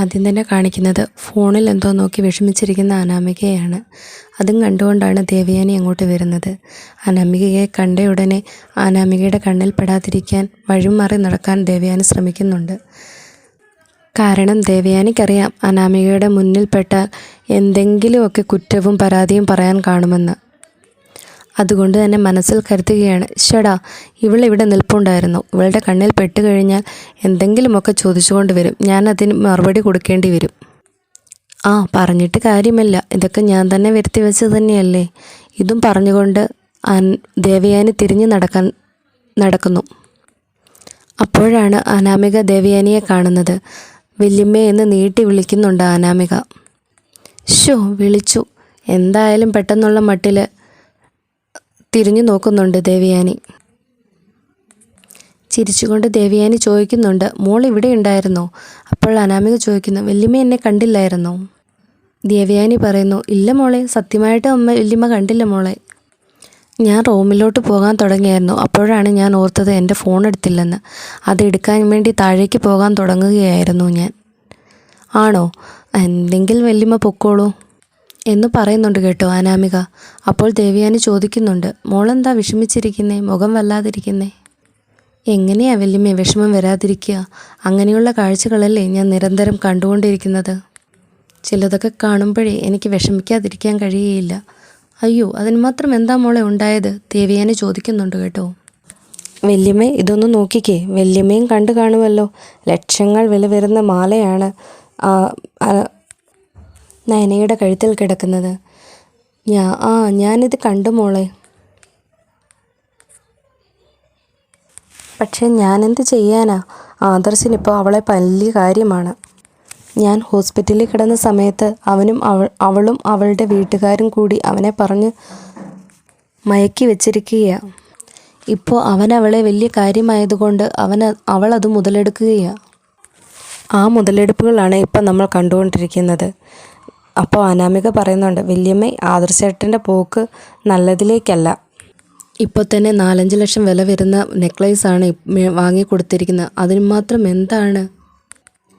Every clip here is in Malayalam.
ആദ്യം തന്നെ കാണിക്കുന്നത് ഫോണിൽ എന്തോ നോക്കി വിഷമിച്ചിരിക്കുന്ന അനാമികയാണ്. അതും കണ്ടുകൊണ്ടാണ് ദേവയാനി അങ്ങോട്ട് വരുന്നത്. അനാമികയെ കണ്ടയുടനെ അനാമികയുടെ കണ്ണിൽ പെടാതിരിക്കാൻ വഴിമാറി നടക്കാൻ ദേവയാനി ശ്രമിക്കുന്നുണ്ട്. കാരണം ദേവയാനിക്കറിയാം അനാമികയുടെ മുന്നിൽപ്പെട്ടാൽ എന്തെങ്കിലുമൊക്കെ കുറ്റവും പരാതിയും പറയാൻ കാണുമെന്ന്. അതുകൊണ്ട് തന്നെ മനസ്സിൽ കരുതുകയാണ് ഷടാ ഇവളിവിടെ നിൽപ്പുണ്ടായിരുന്നു. ഇവളുടെ കണ്ണിൽ പെട്ടുകഴിഞ്ഞാൽ എന്തെങ്കിലുമൊക്കെ ചോദിച്ചുകൊണ്ട് വരും. ഞാൻ അതിന് മറുപടി കൊടുക്കേണ്ടി വരും. ആ പറഞ്ഞിട്ട് കാര്യമല്ല. ഇതൊക്കെ ഞാൻ തന്നെ വരുത്തി വെച്ചത് തന്നെയല്ലേ? ഇതും പറഞ്ഞുകൊണ്ട് ദേവയാനി തിരിഞ്ഞു നടക്കാൻ നടക്കുന്നു. അപ്പോഴാണ് അനാമിക ദേവയാനിയെ കാണുന്നത്. വല്യമ്മേ എന്ന് നീട്ടി വിളിക്കുന്നുണ്ട് അനാമിക. ഷോ വിളിച്ചു. എന്തായാലും പെട്ടെന്നുള്ള മട്ടിൽ തിരിഞ്ഞു നോക്കുന്നുണ്ട് ദേവയാനി. ചിരിച്ചുകൊണ്ട് ദേവയാനി ചോദിക്കുന്നുണ്ട് മോൾ ഇവിടെ ഉണ്ടായിരുന്നോ? അപ്പോൾ അനാമിക ചോദിക്കുന്നു വല്യമ്മ എന്നെ കണ്ടില്ലായിരുന്നോ? ദേവയാനി പറയുന്നു ഇല്ല മോളെ സത്യമായിട്ട് അമ്മ വല്യമ്മ കണ്ടില്ല മോളെ. ഞാൻ റൂമിലോട്ട് പോകാൻ തുടങ്ങിയായിരുന്നു അപ്പോഴാണ് ഞാൻ ഓർത്തത് എന്റെ ഫോൺ എടുത്തില്ലെന്ന്. അത് എടുക്കാൻ വേണ്ടി താഴേക്ക് പോകാൻ തുടങ്ങുകയായിരുന്നു ഞാൻ. ആണോ? എന്തെങ്കിൽ വല്യമ്മ പൊക്കോളൂ. എന്ന് പറയുന്നുണ്ട് കേട്ടോ അനാമിക. അപ്പോൾ ദേവിയാനി ചോദിക്കുന്നുണ്ട് മോളെന്താ വിഷമിച്ചിരിക്കുന്നേ? മുഖം വല്ലാതിരിക്കുന്നേ? എങ്ങനെയാ വല്യമ്മ വിഷമം വരാതിരിക്കുക? അങ്ങനെയുള്ള കാഴ്ചകളല്ലേ ഞാൻ നിരന്തരം കണ്ടുകൊണ്ടിരിക്കുന്നത്. ചിലതൊക്കെ കാണുമ്പോഴേ എനിക്ക് വിഷമിക്കാതിരിക്കാൻ കഴിയുകയില്ല അയ്യോ അതിന് മാത്രം എന്താ മോളെ ഉണ്ടായത്? ദേവയാനി ചോദിക്കുന്നുണ്ട് കേട്ടോ. വല്യമ്മേ ഇതൊന്ന് നോക്കിക്കേ. വല്യമ്മയും കണ്ടു കാണുമല്ലോ. ലക്ഷങ്ങൾ വില വരുന്ന മാലയാണ്. നയനയുടെ കഴുത്തിൽ കിടക്കുന്നത്. ഞാ ആ ഞാനിത് കണ്ടു മോളെ. പക്ഷെ ഞാനെന്ത് ചെയ്യാനാ? ആദർശിനിപ്പോൾ അവളെ വലിയ കാര്യമാണ്. ഞാൻ ഹോസ്പിറ്റലിൽ കിടന്ന സമയത്ത് അവനും അവൾ അവളും അവളുടെ വീട്ടുകാരും കൂടി അവനെ പറഞ്ഞ് മയക്കി വെച്ചിരിക്കുകയാണ് ഇപ്പോൾ അവൻ അവളെ വലിയ കാര്യമായതുകൊണ്ട് അവൻ അവൾ അത് മുതലെടുക്കുകയാണ് ആ മുതലെടുപ്പുകളാണ് ഇപ്പം നമ്മൾ കണ്ടുകൊണ്ടിരിക്കുന്നത്. അപ്പോൾ അനാമിക പറയുന്നുണ്ട് വല്യമ്മ ആദർശേട്ടന്റെ പോക്ക് നല്ലതിലേക്കല്ല. ഇപ്പോൾ തന്നെ നാലഞ്ച് ലക്ഷം വില വരുന്ന നെക്ലേസാണ് വാങ്ങിക്കൊടുത്തിരിക്കുന്നത് അതിന് മാത്രം എന്താണ്?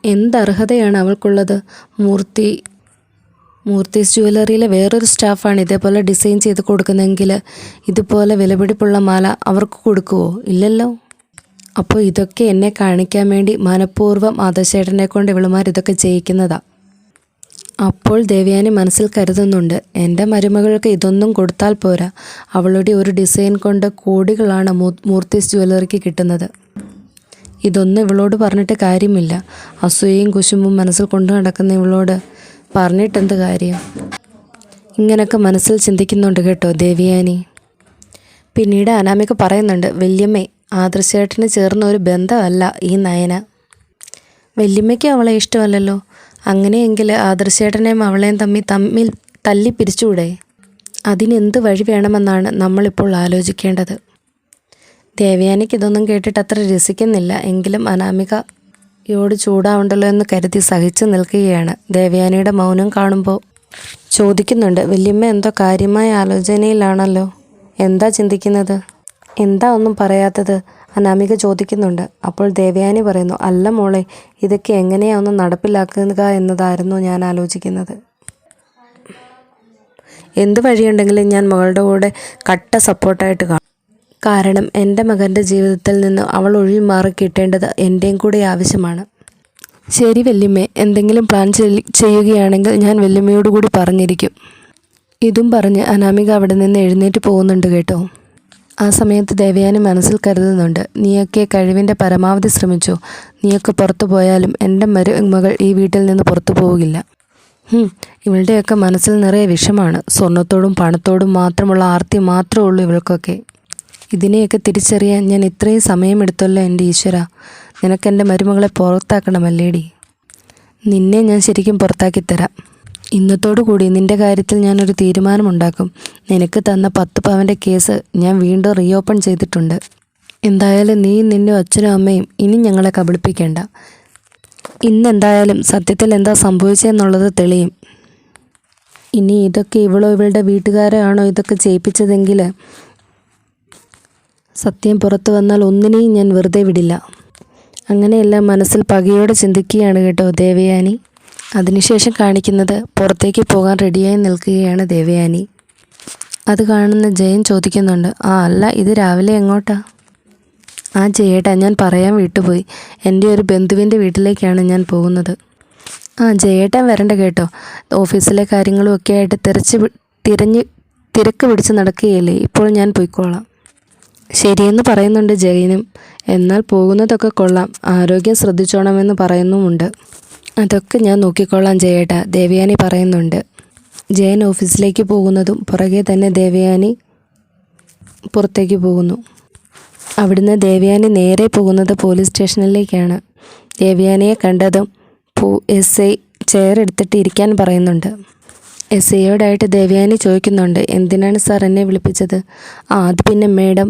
എന്തർഹതയാണ് അവൾക്കുള്ളത്? മൂർത്തി മൂർത്തീസ് ജുവലറിയിലെ വേറൊരു സ്റ്റാഫാണ് ഇതേപോലെ ഡിസൈൻ ചെയ്ത് കൊടുക്കുന്നതെങ്കിൽ ഇതുപോലെ വിലപിടിപ്പുള്ള മാല അവർക്ക് കൊടുക്കുമോ ഇല്ലല്ലോ. അപ്പോൾ ഇതൊക്കെ എന്നെ കാണിക്കാൻ വേണ്ടി മനഃപൂർവം ആദർശേട്ടനെ കൊണ്ട് ഇവളുമാർ ഇതൊക്കെ ചെയ്യിക്കുന്നതാ. അപ്പോൾ ദേവയാനി മനസ്സിൽ കരുതുന്നുണ്ട് എന്റെ മരുമകൾക്ക് ഇതൊന്നും കൊടുത്താൽ പോരാ. അവളുടെ ഒരു ഡിസൈൻ കൊണ്ട് കോടികളാണ് മൂർത്തിസ് ജുവലറിക്ക് കിട്ടുന്നത്. ഇതൊന്നും ഇവളോട് പറഞ്ഞിട്ട് കാര്യമില്ല. അസൂയയും കുശുമ്പും മനസ്സിൽ കൊണ്ടു നടക്കുന്ന ഇവളോട് പറഞ്ഞിട്ടെന്ത് കാര്യം? ഇങ്ങനൊക്കെ മനസ്സിൽ ചിന്തിക്കുന്നുണ്ട് കേട്ടോ ദേവിയാനി. പിന്നീട് അനാമിക പറയുന്നുണ്ട് വല്യമ്മേ ആദർശേട്ടന് ചേർന്ന ഒരു ബന്ധമല്ല ഈ നയന. വല്യമ്മയ്ക്ക് അവളെ ഇഷ്ടമല്ലല്ലോ. അങ്ങനെയെങ്കിൽ ആദർശേട്ടനെയും അവളെയും തമ്മിൽ തമ്മിൽ തല്ലി പിരിച്ചുകൂടെ അതിനെന്ത് വഴി വേണമെന്നാണ് നമ്മളിപ്പോൾ ആലോചിക്കേണ്ടത്. ദേവയാനിക്ക് ഇതൊന്നും കേട്ടിട്ട് അത്ര രസിക്കുന്നില്ല. എങ്കിലും അനാമികയോട് ചൂടാവുണ്ടല്ലോ എന്ന് കരുതി സഹിച്ചു നിൽക്കുകയാണ്. ദേവയാനിയുടെ മൗനം കാണുമ്പോൾ ചോദിക്കുന്നുണ്ട് വല്യമ്മ എന്തോ കാര്യമായ ആലോചനയിലാണല്ലോ. എന്താ ചിന്തിക്കുന്നത്? എന്താ ഒന്നും പറയാത്തത്? അനാമിക ചോദിക്കുന്നുണ്ട്. അപ്പോൾ ദേവയാനി പറയുന്നു അല്ല മോളെ ഇതൊക്കെ എങ്ങനെയാ ഒന്ന് നടപ്പിലാക്കുക എന്നതായിരുന്നു ഞാൻ ആലോചിക്കുന്നത്. എന്ത് വഴിയുണ്ടെങ്കിലും ഞാൻ മകളുടെ കൂടെ കട്ട സപ്പോർട്ടായിട്ട് കാണും. കാരണം എന്റെ മകന്റെ ജീവിതത്തിൽ നിന്ന് അവൾ ഒഴി മാറി കിട്ടേണ്ടത് എന്റെയും കൂടെ ആവശ്യമാണ്. ശരി വല്യമ്മേ എന്തെങ്കിലും പ്ലാൻ ചെയ്യുകയാണെങ്കിൽ ഞാൻ വല്യമ്മയോട് കൂടി പറഞ്ഞിരിക്കും. ഇതും പറഞ്ഞ് അനാമിക അവിടെ നിന്ന് എഴുന്നേറ്റ് പോകുന്നുണ്ട് കേട്ടോ. ആ സമയത്ത് ദേവയാനി മനസ്സിൽ കരുതുന്നുണ്ട് നീയൊക്കെ കഴിവിന്റെ പരമാവധി ശ്രമിച്ചു. നീയൊക്കെ പുറത്തു പോയാലും എന്റെ മരുമകൾ ഈ വീട്ടിൽ നിന്ന് പുറത്തു പോവുകയില്ല. ഇവളുടെയൊക്കെ മനസ്സിൽ നിറയെ വിഷമാണ്. സ്വർണത്തോടും പണത്തോടും മാത്രമുള്ള ആർത്തി മാത്രമേ ഉള്ളൂ ഇവൾക്കൊക്കെ. ഇതിനെയൊക്കെ തിരിച്ചറിയാൻ ഞാൻ ഇത്രയും സമയമെടുത്തല്ലോ എന്റെ ഈശ്വര. നിനക്ക് എന്റെ മരുമകളെ പുറത്താക്കണമല്ലേടി? നിന്നെ ഞാൻ ശരിക്കും പുറത്താക്കി തരാം കൂടി നിന്റെ കാര്യത്തിൽ ഞാനൊരു തീരുമാനമുണ്ടാക്കും. നിനക്ക് തന്ന പത്ത് പവന്റെ കേസ് ഞാൻ വീണ്ടും റീഓപ്പൺ ചെയ്തിട്ടുണ്ട്. എന്തായാലും നീ നിന്റെ അച്ഛനും അമ്മയും ഇനി ഞങ്ങളെ കബളിപ്പിക്കേണ്ട. ഇന്നെന്തായാലും സത്യത്തിൽ എന്താ സംഭവിച്ചതെന്നുള്ളത് തെളിയും. ഇനി ഇതൊക്കെ ഇവളോ ഇവളുടെ വീട്ടുകാരാണോ ഇതൊക്കെ ചെയ്യിപ്പിച്ചതെങ്കിൽ സത്യം പുറത്തു വന്നാൽ ഒന്നിനെയും ഞാൻ വെറുതെ വിടില്ല. അങ്ങനെയെല്ലാം മനസ്സിൽ പകയോടെ ചിന്തിക്കുകയാണ് കേട്ടോ ദേവയാനി. അതിനുശേഷം കാണിക്കുന്നത് പുറത്തേക്ക് പോകാൻ റെഡിയായി നിൽക്കുകയാണ് ദേവയാനി. അത് കാണുന്ന ജയൻ ചോദിക്കുന്നുണ്ട് ആ അല്ല ഇത് രാവിലെ എങ്ങോട്ടാ? ആ ജയേട്ടാ ഞാൻ പറയാൻ വിട്ടുപോയി. എന്റെ ഒരു ബന്ധുവിന്റെ വീട്ടിലേക്കാണ് ഞാൻ പോകുന്നത്. ആ ജയേട്ടൻ വരണ്ട കേട്ടോ. ഓഫീസിലെ കാര്യങ്ങളും ഒക്കെ ആയിട്ട് തിരച്ച് തിരഞ്ഞ് തിരക്ക് പിടിച്ച് നടക്കുകയല്ലേ? ഇപ്പോൾ ഞാൻ പോയിക്കോളാം. ശരിയെന്ന് പറയുന്നുണ്ട് ജയനും. എന്നാൽ പോകുന്നതൊക്കെ കൊള്ളാം. ആരോഗ്യം ശ്രദ്ധിച്ചോണമെന്ന് പറയുന്നുമുണ്ട്. അതൊക്കെ ഞാൻ നോക്കിക്കൊള്ളാം ജയേട്ട ദേവയാനി പറയുന്നുണ്ട്. ജയൻ ഓഫീസിലേക്ക് പോകുന്നതും പുറകെ തന്നെ ദേവയാനി പുറത്തേക്ക് പോകുന്നു. അവിടുന്ന് ദേവയാനി നേരെ പോകുന്നത് പോലീസ് സ്റ്റേഷനിലേക്കാണ്. ദേവയാനിയെ കണ്ടതും പോ എസ് ഐ ചെയർ എടുത്തിട്ട് ഇരിക്കാൻ പറയുന്നുണ്ട്. എസ് ഐയോടായിട്ട് ദേവയാനി ചോദിക്കുന്നുണ്ട് എന്തിനാണ് സാർ എന്നെ വിളിപ്പിച്ചത്? ആ അത് പിന്നെ മേഡം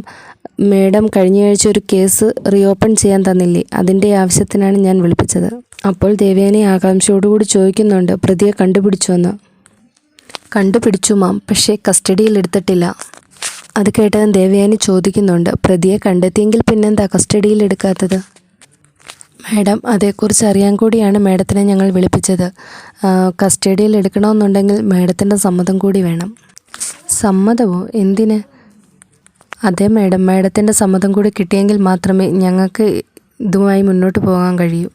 മേഡം കഴിഞ്ഞയാഴ്ച ഒരു കേസ് റീഓപ്പൺ ചെയ്യാൻ തന്നില്ലേ? അതിന്റെ ആവശ്യത്തിനാണ് ഞാൻ വിളിപ്പിച്ചത്. അപ്പോൾ ദേവേനെ ആകാംക്ഷയോടുകൂടി ചോദിക്കുന്നുണ്ട് പ്രതിയെ കണ്ടുപിടിച്ചുവെന്ന്. കണ്ടുപിടിച്ചു മാം. പക്ഷേ കസ്റ്റഡിയിൽ എടുത്തിട്ടില്ല. അത് കേട്ടതും ദേവയാനി ചോദിക്കുന്നുണ്ട് പ്രതിയെ കണ്ടെത്തിയെങ്കിൽ പിന്നെന്താ കസ്റ്റഡിയിൽ എടുക്കാത്തത്? മാഡം അതേക്കുറിച്ച് അറിയാൻ കൂടിയാണ് മാഡത്തിനെ ഞങ്ങൾ വിളിപ്പിച്ചത്. കസ്റ്റഡിയിൽ എടുക്കണമെന്നുണ്ടെങ്കിൽ മാഡത്തിന്റെ സമ്മതം കൂടി വേണം. സമ്മതമോ? എന്തിന്? അതെ മാഡം. മാഡത്തിന്റെ സമ്മതം കൂടി കിട്ടിയെങ്കിൽ മാത്രമേ ഞങ്ങൾക്ക് ഇതുമായി മുന്നോട്ട് പോകാൻ കഴിയൂ.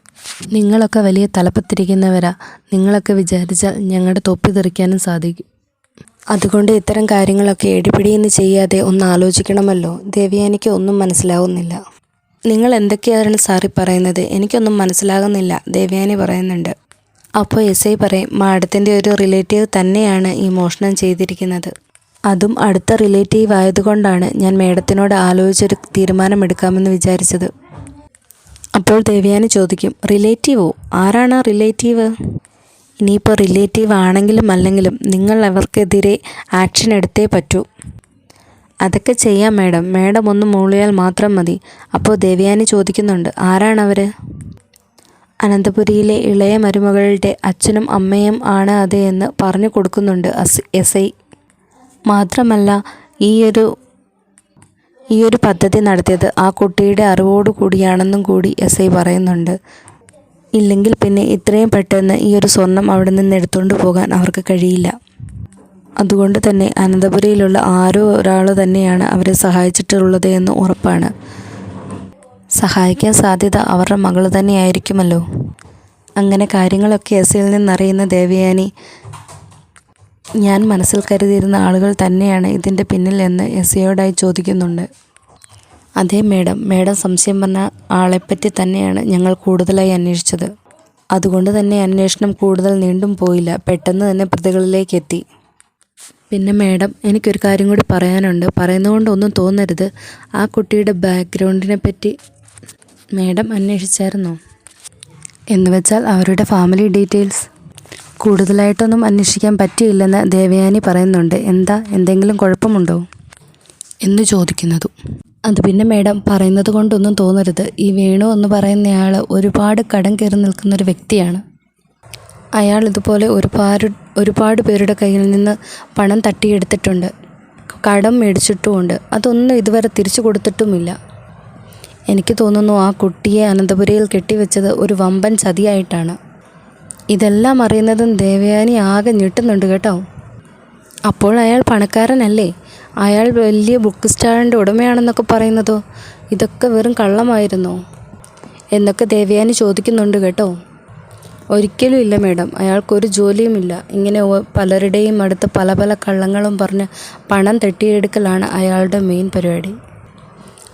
നിങ്ങളൊക്കെ വലിയ തലപ്പത്തിരിക്കുന്നവരാ. നിങ്ങളൊക്കെ വിചാരിച്ചാൽ ഞങ്ങളുടെ തൊപ്പി തെറിക്കാനും സാധിക്കും. അതുകൊണ്ട് ഇത്തരം കാര്യങ്ങളൊക്കെ എടിപിടിയെന്ന് ചെയ്യാതെ ഒന്ന് ആലോചിക്കണമല്ലോ. ദേവിയാനിക്ക് ഒന്നും മനസ്സിലാവുന്നില്ല. നിങ്ങൾ എന്തൊക്കെയാണ് സാറി പറയുന്നത്? എനിക്കൊന്നും മനസ്സിലാകുന്നില്ല ദേവയാനി പറയുന്നുണ്ട്. അപ്പോൾ എസ് ഐ പറയും മാഡത്തിന്റെ ഒരു റിലേറ്റീവ് തന്നെയാണ് ഈ മോഷണം ചെയ്തിരിക്കുന്നത്. അതും അടുത്ത റിലേറ്റീവ് ആയതുകൊണ്ടാണ് ഞാൻ മേഡത്തിനോട് ആലോചിച്ചൊരു തീരുമാനമെടുക്കാമെന്ന് വിചാരിച്ചത്. അപ്പോൾ ദേവയാനി ചോദിക്കും റിലേറ്റീവോ? ആരാണ് റിലേറ്റീവ്? ഇനിയിപ്പോൾ റിലേറ്റീവ് ആണെങ്കിലും അല്ലെങ്കിലും നിങ്ങൾ അവർക്കെതിരെ ആക്ഷൻ എടുത്തേ പറ്റൂ. അതൊക്കെ ചെയ്യാം മേഡം. മേഡം ഒന്ന് മൂളിയാൽ മാത്രം മതി. അപ്പോൾ ദേവയാനി ചോദിക്കുന്നുണ്ട് ആരാണവർ അനന്തപുരിയിലെ ഇളയ മരുമകളുടെ അച്ഛനും അമ്മയും ആണ് അത് എന്ന് പറഞ്ഞു കൊടുക്കുന്നുണ്ട് എസ് ഐ. മാത്രമല്ല ഈയൊരു ഈ ഒരു പദ്ധതി നടത്തിയത് ആ കുട്ടിയുടെ അറിവോടു കൂടിയാണെന്നും കൂടി എസ് ഐ പറയുന്നുണ്ട്. ഇല്ലെങ്കിൽ പിന്നെ ഇത്രയും പെട്ടെന്ന് ഈ ഒരു സ്വർണം അവിടെ നിന്ന് എടുത്തുകൊണ്ട് പോകാൻ അവർക്ക് കഴിയില്ല. അതുകൊണ്ട് തന്നെ അനന്തപുരിയിലുള്ള ആരോ ഒരാൾ തന്നെയാണ് അവരെ സഹായിച്ചിട്ടുള്ളത് എന്ന് ഉറപ്പാണ്. സഹായിക്കാൻ സാധ്യത അവരുടെ മകൾ തന്നെയായിരിക്കുമല്ലോ. അങ്ങനെ കാര്യങ്ങളൊക്കെ എസ് ഐയിൽ നിന്നറിയുന്ന ദേവയാനി ഞാൻ മനസ്സിൽ കരുതിയിരുന്ന ആളുകൾ തന്നെയാണ് ഇതിന്റെ പിന്നിൽ എന്ന് എസ് എയോടായി ചോദിക്കുന്നുണ്ട്. അതേ മേഡം മേഡം സംശയം പറഞ്ഞ ആളെപ്പറ്റി തന്നെയാണ് ഞങ്ങൾ കൂടുതലായി അന്വേഷിച്ചത്. അതുകൊണ്ട് തന്നെ അന്വേഷണം കൂടുതൽ നീണ്ടും പോയില്ല. പെട്ടെന്ന് തന്നെ പ്രതികളിലേക്ക് എത്തി. പിന്നെ മേഡം എനിക്കൊരു കാര്യം കൂടി പറയാനുണ്ട്. പറയുന്നതുകൊണ്ട് ഒന്നും തോന്നരുത്. ആ കുട്ടിയുടെ ബാക്ക്ഗ്രൗണ്ടിനെ പറ്റി മേഡം അന്വേഷിച്ചായിരുന്നോ. എന്ന് വെച്ചാൽ അവരുടെ ഫാമിലി ഡീറ്റെയിൽസ് കൂടുതലായിട്ടൊന്നും അന്വേഷിക്കാൻ പറ്റിയില്ലെന്ന് ദേവയാനി പറയുന്നുണ്ട്. എന്താ? എന്തെങ്കിലും കുഴപ്പമുണ്ടോ? എന്ന് ചോദിക്കുന്നതും. അത് പിന്നെ മേഡം പറയുന്നത് കൊണ്ടൊന്നും തോന്നരുത്. ഈ വേണു എന്ന് പറയുന്നയാൾ ഒരുപാട് കടം കയറി നിൽക്കുന്ന ഒരു വ്യക്തിയാണ്. അയാൾ ഇതുപോലെ ഒരുപാട് ഒരുപാട് പേരുടെ കയ്യിൽ നിന്ന് പണം തട്ടിയെടുത്തിട്ടുണ്ട്. കടം മേടിച്ചിട്ടുമുണ്ട്. അതൊന്നും ഇതുവരെ തിരിച്ചു കൊടുത്തിട്ടുമില്ല. എനിക്ക് തോന്നുന്നു ആ കുട്ടിയെ അനന്തപുരയിൽ കെട്ടിവെച്ചത് ഒരു വമ്പൻ ചതിയായിട്ടാണ്. ഇതെല്ലാം അറിയുന്നതും ദേവയാനി ആകെ ഞെട്ടുന്നുണ്ട് കേട്ടോ. അപ്പോൾ അയാൾ പണക്കാരനല്ലേ? അയാൾ വലിയ ബുക്ക് സ്റ്റാളിന്റെ ഉടമയാണെന്നൊക്കെ പറയുന്നതോ? ഇതൊക്കെ വെറും കള്ളമായിരുന്നോ? എന്നൊക്കെ ദേവയാനി ചോദിക്കുന്നുണ്ട് കേട്ടോ. ഒരിക്കലും ഇല്ല മേഡം. അയാൾക്കൊരു ജോലിയുമില്ല. ഇങ്ങനെ പലരുടെയും അടുത്ത് പല പല കള്ളങ്ങളും പറഞ്ഞ് പണം തട്ടിയെടുക്കലാണ് അയാളുടെ മെയിൻ പരിപാടി.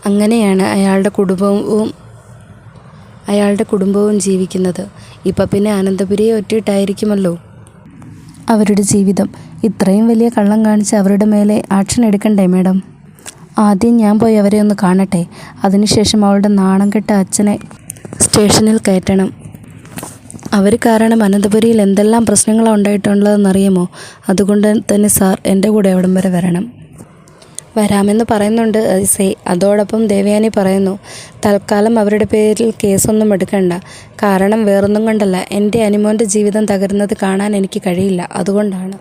അങ്ങനെയാണ് അയാളുടെ കുടുംബവും അയാളുടെ കുടുംബവും ജീവിക്കുന്നത്. ഇപ്പം പിന്നെ അനന്തപുരിയെ ഒറ്റിയിട്ടായിരിക്കുമല്ലോ. അവരുടെ ജീവിതം ഇത്രയും വലിയ കള്ളം കാണിച്ച് അവരുടെ മേലെ ആക്ഷൻ എടുക്കണ്ടേ മേഡം? ആദ്യം ഞാൻ പോയി അവരെ ഒന്ന് കാണട്ടെ. അതിനുശേഷം അവളുടെ നാണം കെട്ട അച്ഛനെ സ്റ്റേഷനിൽ കയറ്റണം. അവർ കാരണം അനന്തപുരിയിൽ എന്തെല്ലാം പ്രശ്നങ്ങളാണ് ഉണ്ടായിട്ടുള്ളതെന്നറിയാമോ? അതുകൊണ്ട് തന്നെ സാർ എന്റെ കൂടെ അവിടം വരെ വരണം. വരാമെന്ന് പറയുന്നുണ്ട് അതോടൊപ്പം ദേവയാനി പറയുന്നു തൽക്കാലം അവരുടെ പേരിൽ കേസൊന്നും എടുക്കണ്ട. കാരണം വേറൊന്നും കൊണ്ടല്ല എന്റെ അനുമോന്റെ ജീവിതം തകരുന്നത് കാണാൻ എനിക്ക് കഴിയില്ല. അതുകൊണ്ടാണ്.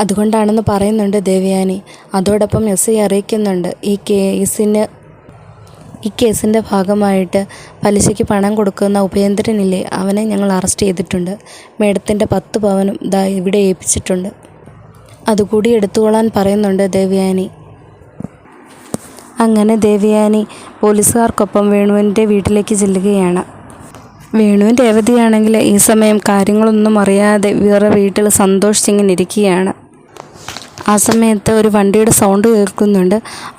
അതുകൊണ്ടാണെന്ന് പറയുന്നുണ്ട് ദേവയാനി. അതോടൊപ്പം എസ് ഐ അറിയിക്കുന്നുണ്ട് ഈ കേസിന് ഈ കേസിന്റെ ഭാഗമായിട്ട് പലിശയ്ക്ക് പണം കൊടുക്കുന്ന ഉപേന്ദ്രനില്ലേ അവനെ ഞങ്ങൾ അറസ്റ്റ് ചെയ്തിട്ടുണ്ട്. മേഡത്തിന്റെ പത്ത് പവനും ദാ ഇവിടെ ഏൽപ്പിച്ചിട്ടുണ്ട്. അതുകൂടി എടുത്തുകൊള്ളാൻ പറയുന്നുണ്ട് ദേവയാനി. അങ്ങനെ ദേവയാനി പോലീസുകാർക്കൊപ്പം വേണുവിന്റെ വീട്ടിലേക്ക് ചെല്ലുകയാണ്. വേണുവിൻ രേവതിയാണെങ്കിൽ ഈ സമയം കാര്യങ്ങളൊന്നും അറിയാതെ വേറെ വീട്ടിൽ സന്തോഷിച്ചിങ്ങനെ ഇരിക്കുകയാണ്. ആ സമയത്ത് ഒരു വണ്ടിയുടെ സൗണ്ട് കേൾക്കുന്നുണ്ട്.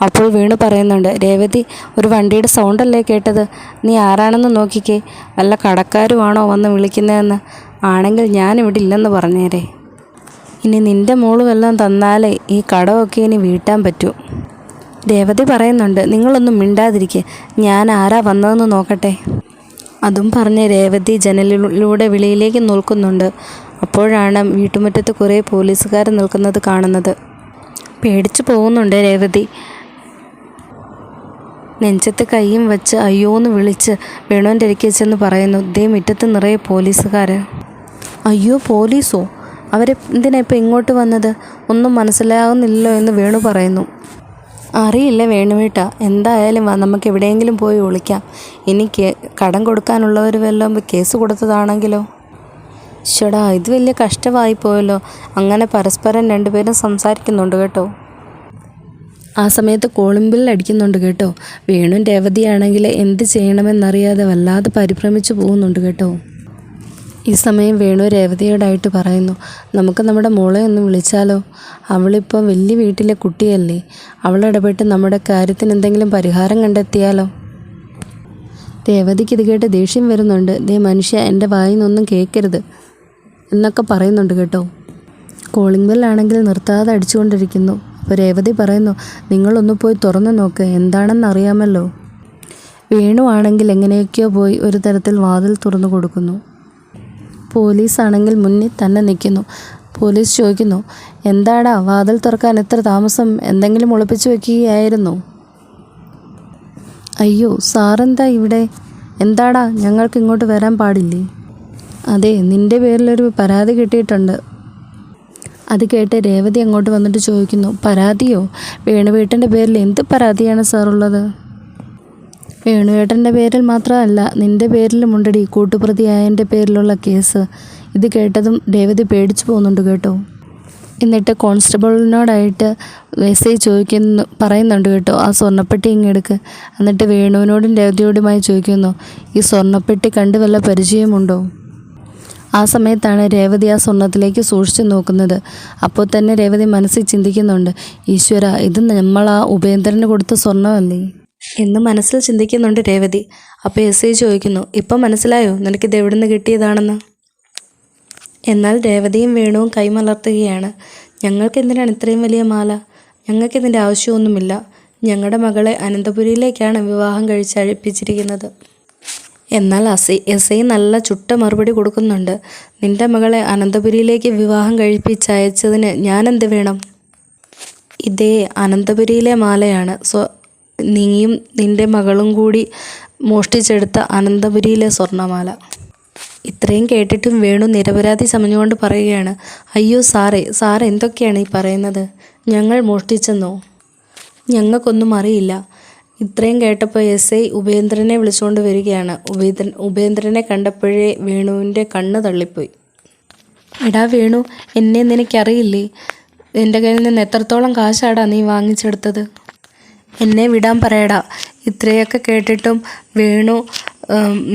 അപ്പോൾ വേണു പറയുന്നുണ്ട് രേവതി ഒരു വണ്ടിയുടെ സൗണ്ടല്ലേ കേട്ടത്? നീ ആരാണെന്ന് നോക്കിക്കേ. വല്ല കടക്കാരുമാണോ വന്ന് വിളിക്കുന്നതെന്ന്? ആണെങ്കിൽ ഞാനിവിടെ ഇല്ലെന്ന് പറഞ്ഞേരേ. ഇനി നിന്റെ മോൾ വല്ലതും തന്നാലേ ഈ കടമൊക്കെ ഇനി വീട്ടാൻ പറ്റൂ. രേവതി പറയുന്നുണ്ട് നിങ്ങളൊന്നും മിണ്ടാതിരിക്കെ. ഞാൻ ആരാ വന്നതെന്ന് നോക്കട്ടെ. അതും പറഞ്ഞ് രേവതി ജനലിലൂടെ വിളിയിലേക്ക് നോക്കുന്നുണ്ട് അപ്പോഴാണ് വീട്ടുമുറ്റത്ത് കുറേ പോലീസുകാർ നിൽക്കുന്നത് കാണുന്നത്. പേടിച്ചു പോകുന്നുണ്ട് രേവതി. നെഞ്ചത്ത് കൈയും വെച്ച് അയ്യോന്ന് വിളിച്ച് വേണുവിന്റെ അരികെ ചെന്ന് പറയുന്നു ദേ മുറ്റത്ത് നിറയെ പോലീസുകാർ അയ്യോ പോലീസോ? അവരെ എന്തിനാ ഇപ്പോൾ ഇങ്ങോട്ട് വന്നത്? ഒന്നും മനസ്സിലാകുന്നില്ലല്ലോ എന്ന് വേണു പറയുന്നു. അറിയില്ല വേണുവേട്ട. എന്തായാലും വാ നമുക്ക് എവിടെയെങ്കിലും പോയി ഒളിക്കാം ഇനി കടം കൊടുക്കാനുള്ളവർ വല്ലതും കേസ് കൊടുത്തതാണെങ്കിലോ? ഷടാ ഇത് വലിയ കഷ്ടമായി പോയല്ലോ. അങ്ങനെ പരസ്പരം രണ്ടുപേരും സംസാരിക്കുന്നുണ്ട് കേട്ടോ. ആ സമയത്ത് കോളിംഗ് ബിൽ അടിക്കുന്നുണ്ട് കേട്ടോ. വേണു രേവതിയാണെങ്കിൽ എന്ത് ചെയ്യണമെന്നറിയാതെ വല്ലാതെ പരിഭ്രമിച്ചു പോകുന്നുണ്ട് കേട്ടോ. ഈ സമയം വേണു രേവതിയോടായിട്ട് പറയുന്നു. നമുക്ക് നമ്മുടെ മോളെ ഒന്ന് വിളിച്ചാലോ? അവളിപ്പോൾ വലിയ വീട്ടിലെ കുട്ടിയല്ലേ. അവളിടപെട്ട് നമ്മുടെ കാര്യത്തിന് എന്തെങ്കിലും പരിഹാരം കണ്ടെത്തിയാലോ? രേവതിക്ക് ഇത് കേട്ട് ദേഷ്യം വരുന്നുണ്ട്. ദേ മനുഷ്യ എന്റെ വായിൽ നിന്നൊന്നും കേൾക്കരുത് എന്നൊക്കെ പറയുന്നുണ്ട് കേട്ടോ. കോളിംഗ് ബെല്ലാണെങ്കിൽ നിർത്താതെ അടിച്ചുകൊണ്ടിരിക്കുന്നു. അപ്പോൾ രേവതി പറയുന്നു നിങ്ങളൊന്ന് പോയി തുറന്നു നോക്ക് എന്താണെന്ന് അറിയാമല്ലോ. വേണു ആണെങ്കിൽ എങ്ങനെയൊക്കെയോ പോയി ഒരു തരത്തിൽ വാതിൽ തുറന്നു കൊടുക്കുന്നു. പോലീസ് ആണെങ്കിൽ മുന്നിൽ തന്നെ നിൽക്കുന്നു. പോലീസ് ചോദിക്കുന്നു എന്താടാ വാതിൽ തുറക്കാൻ എത്ര താമസം എന്തെങ്കിലും ഒളിപ്പിച്ചു വെക്കുകയായിരുന്നു? അയ്യോ സാറെന്താ ഇവിടെ? എന്താടാ ഞങ്ങൾക്ക് ഇങ്ങോട്ട് വരാൻ പാടില്ലേ? അതെ നിന്റെ പേരിലൊരു പരാതി കിട്ടിയിട്ടുണ്ട്. അത് കേട്ട് രേവതി അങ്ങോട്ട് വന്നിട്ട് ചോദിക്കുന്നു പരാതിയോ? വേണുവേട്ടന്റെ പേരിൽ എന്ത് പരാതിയാണ് സാറുള്ളത്? വേണുവേട്ടന്റെ പേരിൽ മാത്രമല്ല നിന്റെ കൂട്ടുപ്രതിയായ എന്റെ പേരിലുള്ള കേസ്. ഇത് കേട്ടതും രേവതി പേടിച്ചു പോകുന്നുണ്ട് കേട്ടോ. എന്നിട്ട് കോൺസ്റ്റബിളിനോടായിട്ട് ഐ ചോദിക്കുന്നു പറയുന്നുണ്ട് കേട്ടോ ആ സ്വർണപ്പെട്ടി ഇങ്ങെടുക്ക് എന്നിട്ട് വേണുവിനോടും രേവതിയോടുമായി ചോദിക്കുന്നു ഈ സ്വർണപ്പെട്ടി കണ്ട് വല്ല പരിചയമുണ്ടോ? ആ സമയത്താണ് രേവതി ആ സ്വർണത്തിലേക്ക് സൂക്ഷിച്ചു നോക്കുന്നത്. അപ്പോൾ തന്നെ രേവതി മനസ്സിൽ ചിന്തിക്കുന്നുണ്ട് ഈശ്വര ഇത് നമ്മൾ ആ ഉപേന്ദ്രന് കൊടുത്ത സ്വർണമല്ലേ എന്ന് മനസ്സിൽ ചിന്തിക്കുന്നുണ്ട് രേവതി. അപ്പോൾ എസ് ഐ ചോദിക്കുന്നു ഇപ്പം മനസ്സിലായോ? നിനക്കിത് എവിടെ നിന്ന് കിട്ടിയതാണെന്ന്? എന്നാൽ രേവതിയും വേണുവും കൈമലർത്തുകയാണ് ഞങ്ങൾക്ക് എന്തിനാണ് ഇത്രയും വലിയ മാല? ഞങ്ങൾക്ക് ഇതിന്റെ ആവശ്യമൊന്നുമില്ല. ഞങ്ങളുടെ മകളെ അനന്തപുരിയിലേക്കാണ് വിവാഹം കഴിച്ച് അഴിപ്പിച്ചിരിക്കുന്നത്. എന്നാൽ അസി എസ് ഐ നല്ല ചുട്ട മറുപടി കൊടുക്കുന്നുണ്ട് നിന്റെ മകളെ അനന്തപുരിയിലേക്ക് വിവാഹം കഴിപ്പിച്ച് അയച്ചതിന് ഞാനെന്ത് വേണം? ഇതേ അനന്തപുരിയിലെ മാലയാണ് സ്വ നീയും നിന്റെ മകളും കൂടി മോഷ്ടിച്ചെടുത്ത അനന്തപുരിയിലെ സ്വർണമാല ഇത്രയും കേട്ടിട്ടും വേണു നിരപരാധി സമഞ്ഞുകൊണ്ട് പറയുകയാണ് അയ്യോ സാറേ സാർ എന്തൊക്കെയാണ് ഈ പറയുന്നത്? ഞങ്ങൾ മോഷ്ടിച്ചെന്നോ? ഞങ്ങൾക്കൊന്നും അറിയില്ല. ഇത്രയും കേട്ടപ്പോൾ എസ് ഐ ഉപേന്ദ്രനെ വിളിച്ചുകൊണ്ട് വരികയാണ്. ഉപേന്ദ്രൻ ഉപേന്ദ്രനെ കണ്ടപ്പോഴേ വേണുവിന്റെ കണ്ണ് തള്ളിപ്പോയി. എടാ വേണു എന്നെ നിനക്കറിയില്ലേ? എന്റെ കയ്യിൽ നിന്ന് എത്രത്തോളം കാശാടാ നീ വാങ്ങിച്ചെടുത്തത്? എന്നെ വിടാൻ പറയടാ. ഇത്രയൊക്കെ കേട്ടിട്ടും വേണു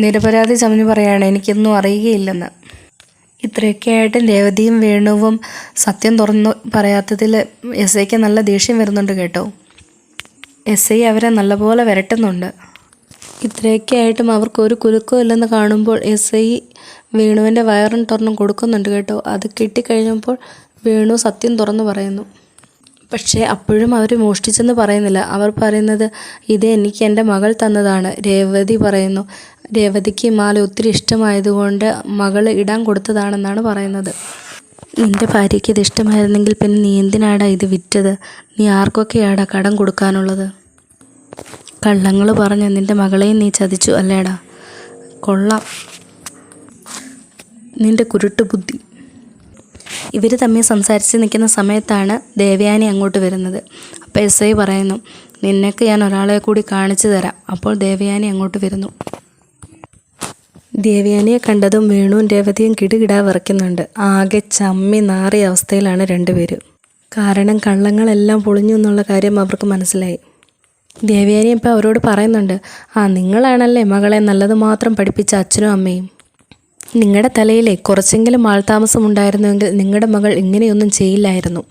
നിരപരാധി ചമഞ്ഞു പറയാണ് എനിക്കൊന്നും അറിയുകയില്ലെന്ന്. ഇത്രയൊക്കെ ആയിട്ട് രേവതിയും വേണുവും സത്യം തുറന്നു പറയാത്തതിൽ എസ് ഐക്ക് നല്ല ദേഷ്യം വരുന്നുണ്ട് കേട്ടോ. എസ് ഐ അവരെ നല്ലപോലെ വരട്ടുന്നുണ്ട്. ഇത്രയൊക്കെ ആയിട്ടും അവർക്ക് ഒരു കുലുക്കവും ഇല്ലെന്ന് കാണുമ്പോൾ എസ് ഐ വേണുവിന്റെ വയറും തുറന്നും കൊടുക്കുന്നുണ്ട് കേട്ടോ. അത് കിട്ടിക്കഴിഞ്ഞപ്പോൾ വേണു സത്യം തുറന്നു പറയുന്നു. പക്ഷേ അപ്പോഴും അവർ മോഷ്ടിച്ചെന്ന് പറയുന്നില്ല. അവർ പറയുന്നത് ഇത് എനിക്ക് എന്റെ മകൾ തന്നതാണ്. രേവതി പറയുന്നു രേവതിക്ക് മാല ഒത്തിരി ഇഷ്ടമായതുകൊണ്ട് മകൾ ഇടാൻ കൊടുത്തതാണെന്നാണ് പറയുന്നത്. നിന്റെ ഭാര്യയ്ക്ക് ഇത് ഇഷ്ടമായിരുന്നെങ്കിൽ പിന്നെ നീ എന്തിനാടാ ഇത് വിറ്റത്? നീ ആർക്കൊക്കെയാടാ കടം കൊടുക്കാനുള്ളത്? കള്ളങ്ങൾ പറഞ്ഞു നിന്റെ മകളെയും നീ ചതിച്ചു അല്ലേടാ? കൊള്ളാം. നിന്റെ കുരുട്ട് ബുദ്ധി ഇവർ തമ്മിൽ സംസാരിച്ച് നിൽക്കുന്ന സമയത്താണ് ദേവയാനി അങ്ങോട്ട് വരുന്നത്. അപ്പോൾ എസ് ഐ പറയുന്നു നിന്നക്ക് ഞാൻ ഒരാളെ കൂടി കാണിച്ചു തരാം. അപ്പോൾ ദേവയാനി അങ്ങോട്ട് വരുന്നു. ദേവയാനിയെ കണ്ടതും വേണുവും രേവതിയും കിടുകിടാ വിറയ്ക്കുന്നുണ്ട്. ആകെ ചമ്മി നാറിയ അവസ്ഥയിലാണ് രണ്ടുപേരും. കാരണം കള്ളങ്ങളെല്ലാം പൊളിഞ്ഞു എന്നുള്ള കാര്യം അവർക്ക് മനസ്സിലായി. ദേവയാനി ഇപ്പോൾ അവരോട് പറയുന്നുണ്ട് ആ നിങ്ങളാണല്ലേ മകളെ നല്ലത് മാത്രം പഠിപ്പിച്ച അച്ഛനും അമ്മയും. നിങ്ങളുടെ തലയിലെ കുറച്ചെങ്കിലും ആൾതാമസം ഉണ്ടായിരുന്നുവെങ്കിൽ നിങ്ങളുടെ മകൾ ഇങ്ങനെയൊന്നും ചെയ്യില്ലായിരുന്നു.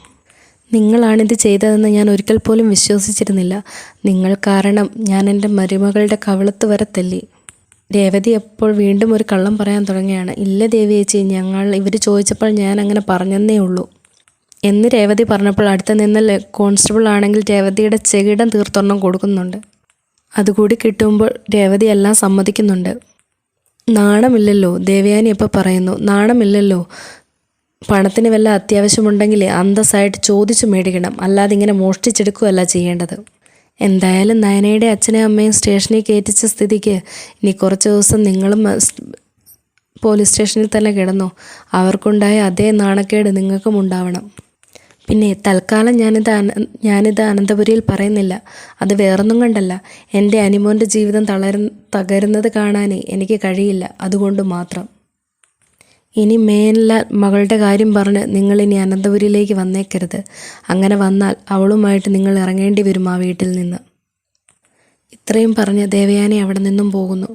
നിങ്ങളാണിത് ചെയ്തതെന്ന് ഞാൻ ഒരിക്കൽ പോലും വിശ്വസിച്ചിരുന്നില്ല. നിങ്ങൾ കാരണം ഞാൻ എന്റെ മരുമകളുടെ കവളത്ത് വരെ തല്ലി. രേവതി എപ്പോൾ വീണ്ടും ഒരു കള്ളം പറയാൻ തുടങ്ങിയാണ് ഇല്ല ദേവി ചേച്ചി ഞങ്ങൾ ഇവർ ചോദിച്ചപ്പോൾ ഞാൻ അങ്ങനെ പറഞ്ഞെന്നേ ഉള്ളൂ. എന്ന് രേവതി പറഞ്ഞപ്പോൾ അടുത്ത് നിന്ന് കോൺസ്റ്റബിൾ ആണെങ്കിൽ രേവതിയുടെ ചെകിടം തീർത്തൊരെണ്ണം കൊടുക്കുന്നുണ്ട്. അതുകൂടി കിട്ടുമ്പോൾ രേവതി എല്ലാം സമ്മതിക്കുന്നുണ്ട്. നാണമില്ലല്ലോ. ദേവയാനി ഇപ്പോൾ പറയുന്നു നാണമില്ലല്ലോ. പണത്തിന് വല്ല അത്യാവശ്യമുണ്ടെങ്കിൽ അന്തസ്സായിട്ട് ചോദിച്ചു മേടിക്കണം. അല്ലാതെ ഇങ്ങനെ മോഷ്ടിച്ചെടുക്കുകയല്ല ചെയ്യേണ്ടത്. എന്തായാലും നയനയുടെ അച്ഛനെയും അമ്മയും സ്റ്റേഷനിൽ കയറ്റിച്ച സ്ഥിതിക്ക് ഇനി കുറച്ച് ദിവസം നിങ്ങളും പോലീസ് സ്റ്റേഷനിൽ തന്നെ കിടന്നു. അവർക്കുണ്ടായ അതേ നാണക്കേട് നിങ്ങൾക്കും ഉണ്ടാവണം. പിന്നെ തൽക്കാലം ഞാനിത് ഞാനിത് അനന്തപുരിയിൽ പറയുന്നില്ല. അത് വേറൊന്നും കണ്ടല്ല. എന്റെ അനിമോന്റെ ജീവിതം തളരു തകരുന്നത് കാണാനേ എനിക്ക് കഴിയില്ല. അതുകൊണ്ട് മാത്രം. ഇനി മേലില്ല മകളുടെ കാര്യം പറഞ്ഞ് നിങ്ങൾ ഇനി അനന്തപുരിയിലേക്ക് വന്നേക്കരുത്. അങ്ങനെ വന്നാൽ അവളുമായിട്ട് നിങ്ങൾ ഇറങ്ങേണ്ടി വരും ആ വീട്ടിൽ നിന്ന്. ഇത്രയും പറഞ്ഞ് ദേവയാനി അവിടെ നിന്നും പോകുന്നു.